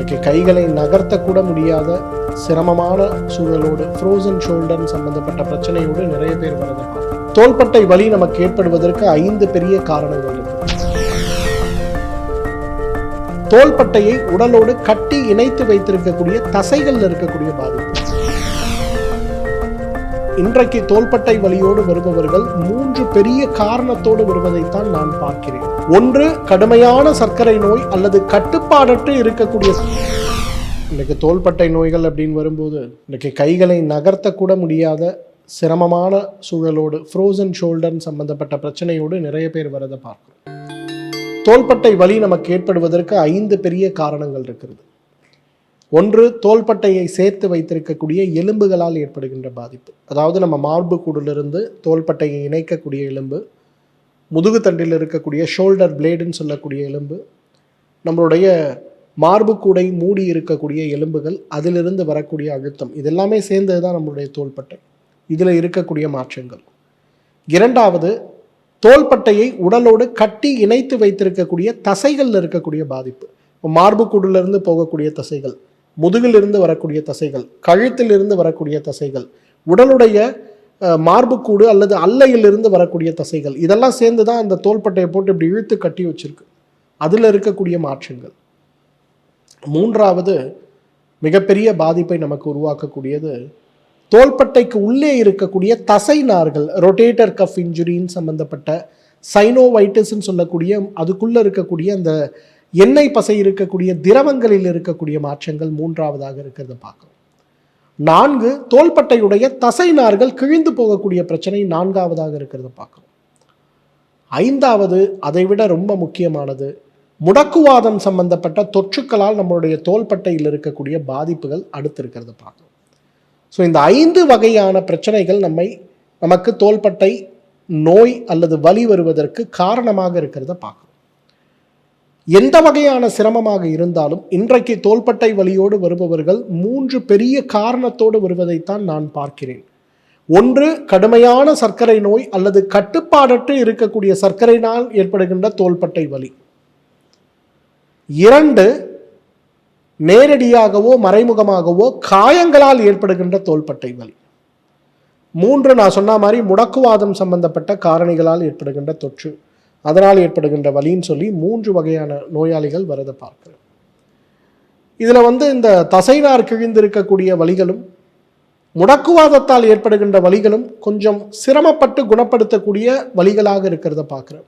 இன்னைக்கு கைகளை நகர்த்தக்கூட முடியாத சிரமமான சூழலோடு ஃப்ரோசன் ஷோல்டர் சம்பந்தப்பட்ட பிரச்சனையோடு நிறைய பேர் வருது தோள்பட்டை வலி நமக்கு ஏற்படுவதற்கு ஐந்து பெரிய காரணங்கள் இருக்கு. தோள்பட்டையை உடலோடு கட்டி இணைத்து வைத்திருக்கக்கூடிய தசைகள் இருக்கக்கூடிய பாதிப்பு. இன்றைக்கு தோள்பட்டை வலியோடு வருபவர்கள் மூன்று பெரிய காரணத்தோடு வருவதைத்தான் நான் பார்க்கிறேன். ஒன்று கடுமையான சர்க்கரை நோய் அல்லது கட்டுப்பாடற்று இருக்கக்கூடிய இன்னைக்கு தோள்பட்டை நோய்கள் அப்படின்னு வரும்போது இன்னைக்கு கைகளை நகர்த்தக்கூட முடியாத சிரமமான சூழலோடு ஃப்ரோசன் ஷோல்டர் சம்பந்தப்பட்ட பிரச்சனையோடு நிறைய பேர் வரதை பார்க்கிறோம். தோள்பட்டை வலி நமக்கு ஏற்படுவதற்கு ஐந்து பெரிய காரணங்கள் இருக்கிறது. ஒன்று தோள்பட்டையை சேர்த்து வைத்திருக்கக்கூடிய எலும்புகளால் ஏற்படுகின்ற பாதிப்பு. அதாவது நம்ம மார்பு கூடிலிருந்து தோள்பட்டையை இணைக்கக்கூடிய எலும்பு முதுகுத்தண்டில் இருக்கக்கூடிய ஷோல்டர் பிளேடுன்னு சொல்லக்கூடிய எலும்பு நம்மளுடைய மார்பு கூடை மூடி இருக்கக்கூடிய எலும்புகள் அதிலிருந்து வரக்கூடிய அழுத்தம் இதெல்லாமே சேர்ந்தது தான் நம்மளுடைய தோள்பட்டை. இதில் இருக்கக்கூடிய மாற்றங்கள். இரண்டாவது தோள்பட்டையை உடலோடு கட்டி இணைத்து வைத்திருக்கக்கூடிய தசைகளில் இருக்கக்கூடிய பாதிப்பு. இப்போ மார்பு கூடிலிருந்து போகக்கூடிய தசைகள் முதுகிலிருந்து வரக்கூடிய தசைகள் கழுத்திலிருந்து வரக்கூடிய தசைகள் உடலுடைய அஹ், மார்புக்கூடு அல்லது அல்லையிலிருந்து வரக்கூடிய தசைகள் இதெல்லாம் சேர்ந்து தான் அந்த தோள்பட்டையை போட்டு இப்படி இழுத்து கட்டி வச்சிருக்கு. அதில் இருக்கக்கூடிய மாற்றங்கள். மூன்றாவது மிகப்பெரிய பாதிப்பை நமக்கு உருவாக்கக்கூடியது தோள்பட்டைக்கு உள்ளே இருக்கக்கூடிய தசை நார்கள் ரொட்டேட்டர் கஃப் இன்ஜுரின்னு சம்மந்தப்பட்ட சைனோவைட்டிஸ்ன்னு சொல்லக்கூடிய அதுக்குள்ளே இருக்கக்கூடிய அந்த எண்ணெய் பசை இருக்கக்கூடிய திரவங்களில் இருக்கக்கூடிய மாற்றங்கள் மூன்றாவதாக இருக்கிறத பார்க்கிறோம். நான்கு தோள்பட்டையுடைய தசை நார்கள் கிழிந்து போகக்கூடிய பிரச்சனை நான்காவதாக இருக்கிறத பார்க்கிறோம். ஐந்தாவது அதைவிட ரொம்ப முக்கியமானது முடக்குவாதம் சம்பந்தப்பட்ட தொற்றுக்களால் நம்மளுடைய தோள்பட்டையில் இருக்கக்கூடிய பாதிப்புகள் அடுத்து இருக்கிறத பார்க்கிறோம். ஸோ இந்த ஐந்து வகையான பிரச்சனைகள் நம்மை நமக்கு தோள்பட்டை நோய் அல்லது வலி வருவதற்கு காரணமாக இருக்கிறத பார்க்கணும் எந்த வகையான சிரமமாக இருந்தாலும் இன்றைக்கு தோள்பட்டை வலியோடு வருபவர்கள் மூன்று பெரிய காரணத்தோடு வருவதைத்தான் நான் பார்க்கிறேன். ஒன்று கடுமையான சர்க்கரை நோய் அல்லது கட்டுப்பாடற்று இருக்கக்கூடிய சர்க்கரையினால் ஏற்படுகின்ற தோள்பட்டை வலி. இரண்டு நேரடியாகவோ மறைமுகமாகவோ காயங்களால் ஏற்படுகின்ற தோள்பட்டை வலி. மூன்று நான் சொன்ன மாதிரி முடக்குவாதம் சம்பந்தப்பட்ட காரணிகளால் ஏற்படுகின்ற தொற்று. அதனால் ஏற்படுகின்ற வலின்னு சொல்லி மூன்று வகையான நோயாளிகள் வரதை பார்க்குறோம். இதில் வந்து இந்த தசைநார் கிழிந்திருக்கக்கூடிய வலிகளும் முடக்குவாதத்தால் ஏற்படுகின்ற வலிகளும் கொஞ்சம் சிரமப்பட்டு குணப்படுத்தக்கூடிய வலிகளாக இருக்கிறத பார்க்குறேன்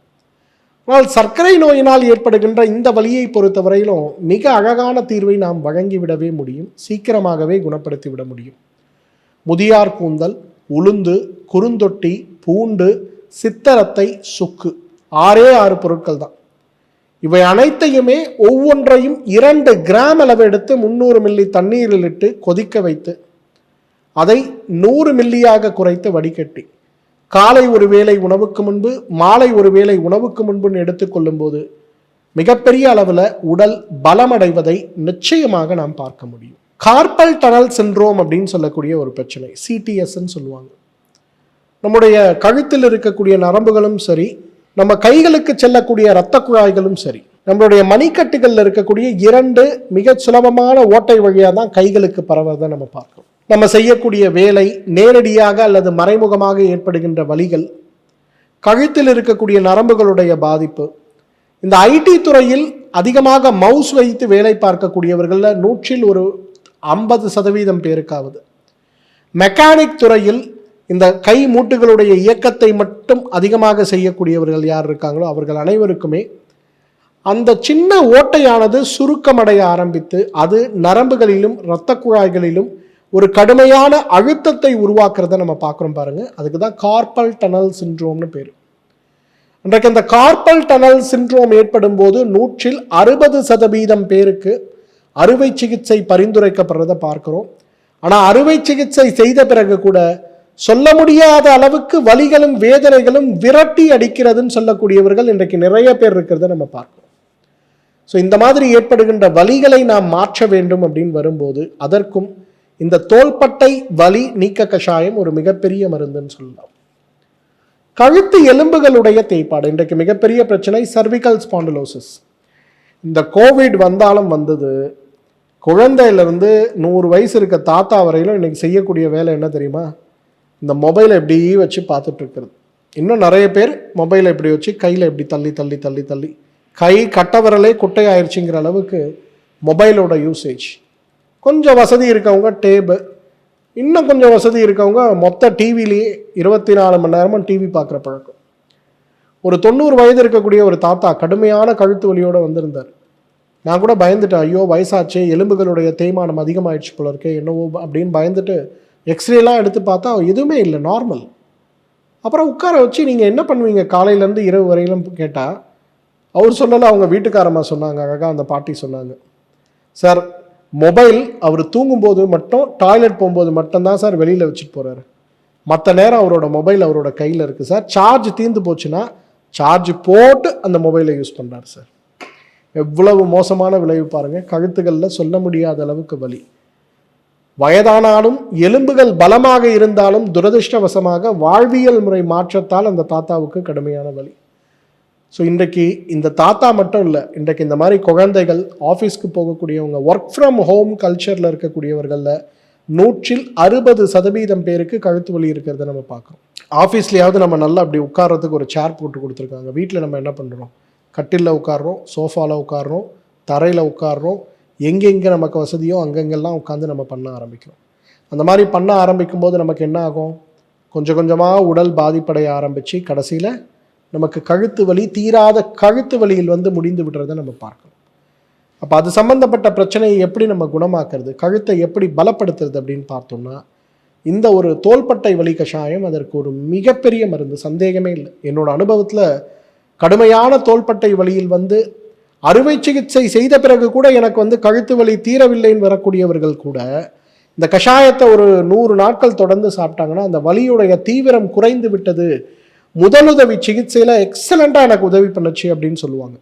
ஆனால் சர்க்கரை நோயினால் ஏற்படுகின்ற இந்த வலியை பொறுத்தவரையிலும் மிக அழகான தீர்வை நாம் வழங்கிவிடவே முடியும் சீக்கிரமாகவே குணப்படுத்தி விட முடியும். முதியார் கூந்தல் உளுந்து குறுந்தொட்டி பூண்டு சித்தரத்தை சுக்கு. ஆறே ஆறு பொருட்கள் தான். இவை அனைத்தையுமே ஒவ்வொன்றையும் இரண்டு கிராம் அளவு எடுத்து முந்நூறு மில்லி தண்ணீரில் இட்டு கொதிக்க வைத்து அதை நூறு மில்லியாக குறைத்து வடிகட்டி காலை ஒரு வேளை உணவுக்கு முன்பு மாலை ஒரு வேளை உணவுக்கு முன்புன்னு எடுத்துக்கொள்ளும்போது மிகப்பெரிய அளவில் உடல் பலமடைவதை நிச்சயமாக நாம் பார்க்க முடியும். கார்பல் டனல் சின்ரோம் அப்படின்னு சொல்லக்கூடிய ஒரு பிரச்சனை சிடிஎஸ்ன்னு சொல்லுவாங்க. நம்முடைய கழுத்தில் இருக்கக்கூடிய நரம்புகளும் சரி நம்ம கைகளுக்கு செல்லக்கூடிய இரத்த குழாய்களும் சரி நம்மளுடைய மணிக்கட்டுகளில் இருக்கக்கூடிய இரண்டு மிக சுலபமான ஓட்டை வழியாக தான் கைகளுக்கு பரவதை நம்ம பார்க்கிறோம். நம்ம செய்யக்கூடிய வேலை நேரடியாக அல்லது மறைமுகமாக ஏற்படுகின்ற வழிகள் கழுத்தில் இருக்கக்கூடிய நரம்புகளுடைய பாதிப்பு இந்த ஐடி துறையில் அதிகமாக மவுஸ் வைத்து வேலை பார்க்கக்கூடியவர்களில் நூற்றில் ஒரு ஐம்பது சதவீதம் பேருக்காவது. மெக்கானிக் துறையில் இந்த கை மூட்டுகளுடைய இயக்கத்தை மட்டும் அதிகமாக செய்யக்கூடியவர்கள் யார் இருக்காங்களோ அவர்கள் அனைவருக்குமே அந்த சின்ன ஓட்டையானது சுருக்கமடைய ஆரம்பித்து அது நரம்புகளிலும் இரத்த குழாய்களிலும் ஒரு கடுமையான அழுத்தத்தை உருவாக்குறத நம்ம பார்க்குறோம் பாருங்கள் அதுக்கு தான் கார்பல் டனல் சிண்ட்ரோம்னு பேர். இன்றைக்கு இந்த கார்பல் டனல் சிண்ட்ரோம் ஏற்படும் போது நூற்றில் அறுபது சதவீதம் பேருக்கு அறுவை சிகிச்சை பரிந்துரைக்கப்படுறதை பார்க்கிறோம். ஆனால் அறுவை சிகிச்சை செய்த பிறகு கூட சொல்ல முடியாத அளவுக்கு வலிகளும் வேதனைகளும் விரட்டி அடிக்கிறதுன்னு சொல்லக்கூடியவர்கள் இன்றைக்கு நிறைய பேர் இருக்கிறத நம்ம பார்க்கிறோம் ஸோ இந்த மாதிரி ஏற்படுகின்ற வலிகளை நாம் மாற்ற வேண்டும் அப்படின்னு வரும்போது அதற்கும் இந்த தோள்பட்டை வலி நீக்க கஷாயம் ஒரு மிகப்பெரிய மருந்துன்னு சொல்லலாம். கழுத்து எலும்புகளுடைய தேய்ப்பாடு இன்றைக்கு மிகப்பெரிய பிரச்சனை சர்விக்கல் ஸ்பாண்டலோசிஸ் இந்த கோவிட் வந்தாலும் வந்தது குழந்தையிலேருந்து நூறு வயசு இருக்க தாத்தா வரையிலும் இன்னைக்கு செய்யக்கூடிய வேலை என்ன தெரியுமா? இந்த மொபைலை எப்படி வச்சு பார்த்துட்ருக்கிறது. இன்னும் நிறைய பேர் மொபைலை இப்படி வச்சு கையில் இப்படி தள்ளி தள்ளி தள்ளி தள்ளி. கை கட்ட விரலே குட்டையாயிருச்சுங்கிற அளவுக்கு மொபைலோட யூசேஜ் கொஞ்சம் வசதி இருக்கவங்க டேபு இன்னும் கொஞ்சம் வசதி இருக்கவங்க மொத்த டிவிலேயே இருபத்தி நாலு மணி நேரமும் டிவி பார்க்குற பழக்கம். ஒரு தொண்ணூறு வயது இருக்கக்கூடிய ஒரு தாத்தா கடுமையான கழுத்து வலியோடு வந்திருந்தார். நான் கூட பயந்துட்டேன் ஐயோ வயசாச்சு எலும்புகளுடைய தேய்மானம் அதிகமாயிடுச்சு போல இருக்கே என்னவோ அப்படின்னு பயந்துட்டு எக்ஸ்ரேலாம் எடுத்து பார்த்தா எதுவுமே இல்லை நார்மல் அப்புறம் உட்கார வச்சு நீங்கள் என்ன பண்ணுவீங்க? காலையிலேருந்து இரவு வரையிலும் கேட்டால் அவர் சொல்லலை அவங்க வீட்டுக்காரம்மா சொன்னாங்க அழகாக அந்த பாட்டி சொன்னாங்க. சார் மொபைல் அவர் தூங்கும்போது மட்டும் டாய்லெட் போகும்போது மட்டும்தான் சார் வெளியில் வச்சுட்டு போகிறாரு மற்ற நேரம் அவரோட மொபைல் அவரோட கையில் இருக்குது சார். சார்ஜ் தீர்ந்து போச்சுன்னா சார்ஜ் போட்டு அந்த மொபைலை யூஸ் பண்ணுறாரு சார். எவ்வளவு மோசமான விளைவு பாருங்கள் கழுத்துக்களில் சொல்ல முடியாத அளவுக்கு வலி. வயதானாலும் எலும்புகள் பலமாக இருந்தாலும் துரதிர்ஷ்டவசமாக வாழ்வியல் முறை மாற்றத்தால் அந்த தாத்தாவுக்கு கடுமையான வழி ஸோ இன்றைக்கு இந்த தாத்தா மட்டும் இல்லை இன்றைக்கு இந்த மாதிரி குழந்தைகள் ஆஃபீஸ்க்கு போகக்கூடியவங்க ஒர்க் ஃப்ரம் ஹோம் கல்ச்சரில் இருக்கக்கூடியவர்களில் நூற்றில் அறுபது சதவீதம் பேருக்கு கழுத்து வலி இருக்கிறத நம்ம பார்க்குறோம். ஆஃபீஸ்லேயாவது நம்ம நல்லா அப்படி உட்கார்றதுக்கு ஒரு சேர் போட்டு கொடுத்துருக்காங்க. வீட்டில் நம்ம என்ன பண்ணுறோம் கட்டிலில் உட்காடுறோம் சோஃபாவில் உட்காடுறோம் தரையில் உட்காடுறோம் எங்கெங்கே நமக்கு வசதியோ அங்கங்கெல்லாம் உட்காந்து நம்ம பண்ண ஆரம்பிக்கிறோம். அந்த மாதிரி பண்ண ஆரம்பிக்கும் போது நமக்கு என்ன ஆகும் கொஞ்சம் கொஞ்சமாக உடல் பாதிப்படைய ஆரம்பித்து கடைசியில் நமக்கு கழுத்து வலி தீராத கழுத்து வலியில் வந்து முடிந்து விடுறதை நம்ம பார்க்கணும். அப்போ அது சம்மந்தப்பட்ட பிரச்சனையை எப்படி நம்ம குணமாக்குறது? கழுத்தை எப்படி பலப்படுத்துறது அப்படின்னு பார்த்தோம்னா இந்த ஒரு தோள்பட்டை வலி கஷாயம் அதற்கு ஒரு மிகப்பெரிய மருந்து. சந்தேகமே இல்லை. என்னோடய அனுபவத்தில் கடுமையான தோள்பட்டை வழியில் வந்து அறுவை சிகிச்சை செய்த பிறகு கூட எனக்கு வந்து கழுத்து வலி தீரவில்லைன்னு வரக்கூடியவர்கள் கூட இந்த கஷாயத்தை ஒரு நூறு நாட்கள் தொடர்ந்து சாப்பிட்டாங்கன்னா அந்த வலியுடைய தீவிரம் குறைந்து விட்டது. முதலுதவி சிகிச்சையில் எக்ஸலண்ட்டாக எனக்கு உதவி பண்ணுச்சு அப்படின்னு சொல்லுவாங்க.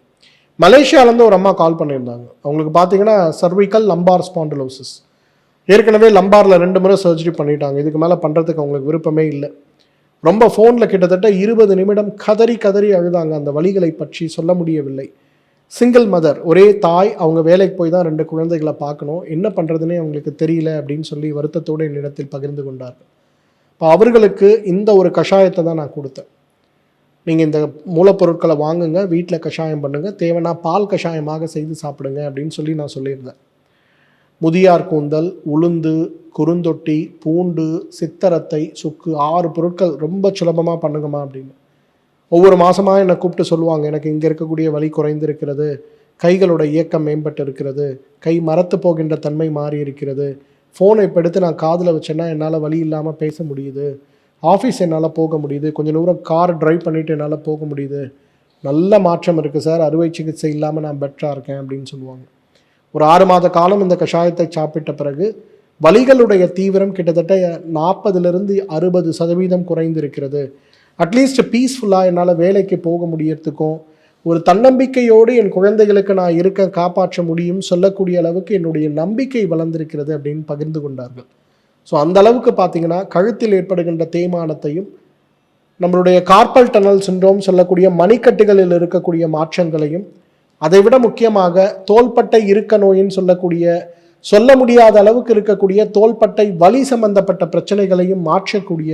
மலேசியாவிலேருந்து ஒரு அம்மா கால் பண்ணியிருந்தாங்க. அவங்களுக்கு பார்த்தீங்கன்னா சர்விக்கல் லம்பார் ஸ்பாண்டலோசிஸ் ஏற்கனவே லம்பாரில் ரெண்டு முறை சர்ஜரி பண்ணிட்டாங்க. இதுக்கு மேலே பண்ணுறதுக்கு அவங்களுக்கு விருப்பமே இல்லை. ரொம்ப ஃபோனில் கிட்டத்தட்ட இருபது நிமிடம் கதறி கதறி அழுதாங்க. அந்த வழிகளை பற்றி சொல்ல முடியவில்லை. சிங்கிள் மதர் ஒரே தாய் அவங்க வேலைக்கு போய் தான் ரெண்டு குழந்தைகளை பார்க்கணும். என்ன பண்ணுறதுனே அவங்களுக்கு தெரியல அப்படின்னு சொல்லி வருத்தத்தோடு என்னிடத்தில் பகிர்ந்து கொண்டார்கள் இப்போ அவர்களுக்கு இந்த ஒரு கஷாயத்தை தான் நான் கொடுத்தேன். நீங்கள் இந்த மூலப்பொருட்களை வாங்குங்க வீட்டில் கஷாயம் பண்ணுங்கள் தேவைன்னா பால் கஷாயமாக செய்து சாப்பிடுங்க அப்படின்னு சொல்லி நான் சொல்லியிருந்தேன். முதியார் கூந்தல் உளுந்து குறுந்தொட்டி பூண்டு சித்தரத்தை சுக்கு ஆறு பொருட்கள் ரொம்ப சுலபமாக பண்ணுங்கம்மா அப்படின்னு. ஒவ்வொரு மாதமாக என்னை கூப்பிட்டு சொல்லுவாங்க எனக்கு இங்கே இருக்கக்கூடிய வலி குறைந்திருக்கிறது கைகளோட இயக்கம் மேம்பட்டு இருக்கிறது கை மரத்து போகின்ற தன்மை மாறி இருக்கிறது ஃபோனை இப்போ எடுத்து நான் காதில் வச்சேன்னா என்னால் வலி இல்லாமல் பேச முடியுது ஆஃபீஸ் என்னால் போக முடியுது கொஞ்சம் தூரம் கார் ட்ரைவ் பண்ணிவிட்டு என்னால் போக முடியுது நல்ல மாற்றம் இருக்குது சார் அறுவை சிகிச்சை இல்லாமல் நான் பெட்டராக இருக்கேன் அப்படின்னு சொல்லுவாங்க. ஒரு ஆறு மாத காலம் இந்த கஷாயத்தை சாப்பிட்ட பிறகு வலிகளுடைய தீவிரம் கிட்டத்தட்ட நாற்பதுலேருந்து அறுபது சதவீதம் குறைந்திருக்கிறது. அட்லீஸ்ட் பீஸ்ஃபுல்லாக என்னால் வேலைக்கு போக முடியறதுக்கும் ஒரு தன்னம்பிக்கையோடு என் குழந்தைகளுக்கு நான் இருக்க காப்பாற்ற முடியும் சொல்லக்கூடிய அளவுக்கு என்னுடைய நம்பிக்கை வளர்ந்திருக்கிறது அப்படின்னு பகிர்ந்து கொண்டார்கள். ஸோ அந்த அளவுக்கு பார்த்தீங்கன்னா கழுத்தில் ஏற்படுகின்ற தேய்மானத்தையும் நம்மளுடைய கார்பல் டனல் சின்ரோம் சொல்லக்கூடிய மணிக்கட்டுகளில் இருக்கக்கூடிய மாற்றங்களையும் அதைவிட முக்கியமாக தோள்பட்டை இருக்க நோயின்னு சொல்லக்கூடிய சொல்ல முடியாத அளவுக்கு இருக்கக்கூடிய தோள்பட்டை வலி சம்பந்தப்பட்ட பிரச்சனைகளையும் மாற்றக்கூடிய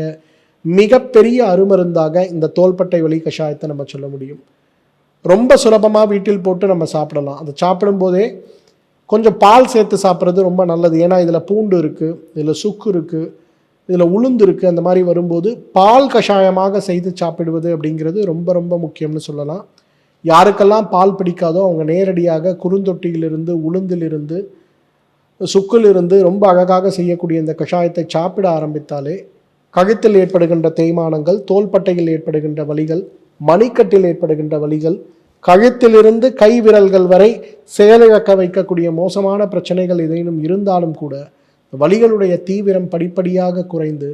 மிகப்பெரிய அருமருந்தாக இந்த தோள்பட்டை வலி கஷாயத்தை நம்ம சொல்ல முடியும். ரொம்ப சுலபமாக வீட்டில் போட்டு நம்ம சாப்பிடலாம். அதை சாப்பிடும்போதே கொஞ்சம் பால் சேர்த்து சாப்பிட்றது ரொம்ப நல்லது. ஏன்னா இதில் பூண்டு இருக்குது இதில் சுக்கு இருக்குது இதில் உளுந்து இருக்குது அந்த மாதிரி வரும்போது பால் கஷாயமாக செய்து சாப்பிடுவது அப்படிங்கிறது ரொம்ப ரொம்ப முக்கியம்னு சொல்லலாம். யாருக்கெல்லாம் பால் பிடிக்காதோ அவங்க நேரடியாக குறுந்தொட்டியிலிருந்து உளுந்திலிருந்து சுக்கிலிருந்து ரொம்ப அழகாக செய்யக்கூடிய இந்த கஷாயத்தை சாப்பிட ஆரம்பித்தாலே கழுத்தில் ஏற்படுகின்ற தேய்மானங்கள் தோள்பட்டையில் ஏற்படுகின்ற வலிகள் மணிக்கட்டில் ஏற்படுகின்ற வலிகள் கழுத்திலிருந்து கை விரல்கள் வரை செயலிழக்க வைக்கக்கூடிய மோசமான பிரச்சனைகள் ஏதேனும் இருந்தாலும் கூட வலிகளுடைய தீவிரம் படிப்படியாக குறைந்து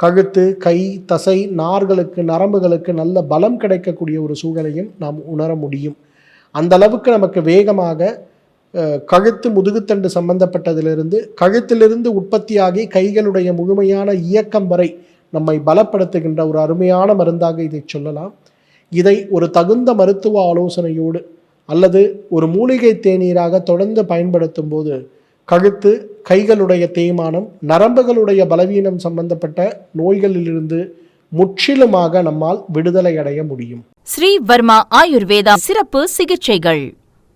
கழுத்து கை தசை நார்களுக்கு நரம்புகளுக்கு நல்ல பலம் கிடைக்கக்கூடிய ஒரு சூழலையும் நாம் உணர முடியும். அந்த அளவுக்கு நமக்கு வேகமாக கழுத்து முதுகுத்தண்டு சம்பந்தப்பட்டதிலிருந்து கழுத்திலிருந்து உற்பத்தியாகி கைகளுடைய முழுமையான இயக்கம் வரை நம்மை பலப்படுத்துகின்ற ஒரு அருமையான மருந்தாக இதை சொல்லலாம். இதை ஒரு தகுந்த மருத்துவ ஆலோசனையோடு அல்லது ஒரு மூலிகை தேநீராக தொடர்ந்து பயன்படுத்தும் போது கழுத்து கைகளுடைய தேய்மானம் நரம்புகளுடைய பலவீனம் சம்பந்தப்பட்ட நோய்களிலிருந்து முற்றிலுமாக நம்மால் விடுதலை அடைய முடியும். ஸ்ரீ வர்மா ஆயுர்வேதா சிறப்பு சிகிச்சைகள்.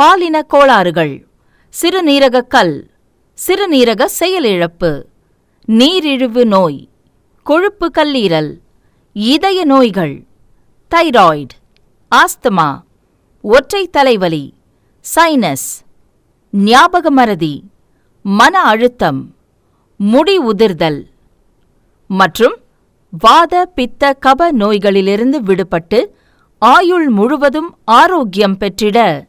பாலின கோளாறுகள் சிறுநீரக கல் சிறுநீரக செயலிழப்பு. நீரிழிவு நோய். கொழுப்பு கல்லீரல். இதய நோய்கள். தைராய்டு. ஆஸ்துமா. ஒற்றை தலைவலி. சைனஸ். ஞாபக மறதி. மன அழுத்தம். முடி உதிர்தல். மற்றும் வாத பித்த கப நோய்களிலிருந்து விடுபட்டு ஆயுள் முழுவதும் ஆரோக்கியம் பெற்றிட.